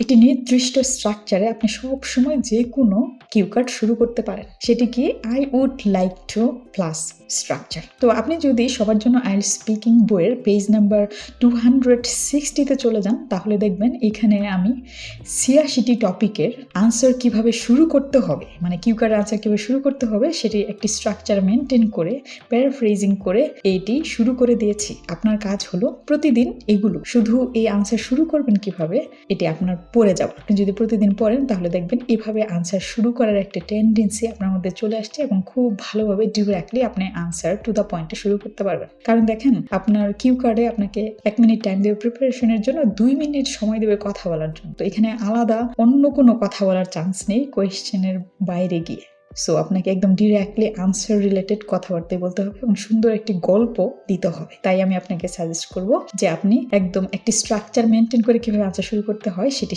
একটি নির্দিষ্ট স্ট্রাকচারে আপনি সব সময় যে কোনো কিউ কার্ড শুরু করতে পারেন। সেটি কি? I would like to plus structure তো আপনি যদি সবার জন্য আইল স্পিকিং বইয়ের পেজ নাম্বার টু হান্ড্রেড সিক্সটিতে চলে যান, তাহলে দেখবেন এখানে আমি ছিয়াশিটি টপিকের আনসার কীভাবে শুরু করতে হবে মানে কিউ কার্ড আনসার কীভাবে শুরু করতে হবে, সেটি একটি স্ট্রাকচার মেনটেন করে প্যারাফ্রেজিং করে এইটি শুরু করে দিয়েছি। আপনার কাজ হলো প্রতিদিন এগুলো। শুধু এই আনসার শুরু করবেন কীভাবে, এটি আপনার পড়ে যাব। আপনি যদি প্রতিদিন পড়েন, তাহলে দেখবেন এভাবে আনসার শুরু করার একটা টেন্ডেন্সি আপনার মধ্যে চলে আসছে এবং খুব ভালোভাবে ডিরেক্টলি আপনি আনসার টু দ্য পয়েন্টে শুরু করতে পারবেন। কারণ দেখেন, আপনার কিউ কার্ডে আপনাকে এক মিনিট টাইম দেবে প্রিপারেশনের জন্য, দুই মিনিট সময় দেবে কথা বলার জন্য। তো এখানে আলাদা অন্য কোনো কথা বলার চান্স নেই কোয়েশ্চেনের বাইরে গিয়ে। সো আপনাকে একদম ডিরেক্টলি আনসার রিলেটেড কথাবার্তায় বলতে হবে এবং সুন্দর একটি গল্প দিতে হবে। তাই আমি আপনাকে সাজেস্ট করব যে আপনি একদম একটি স্ট্রাকচার মেনটেন করে কীভাবে আনসার শুরু করতে হয় সেটি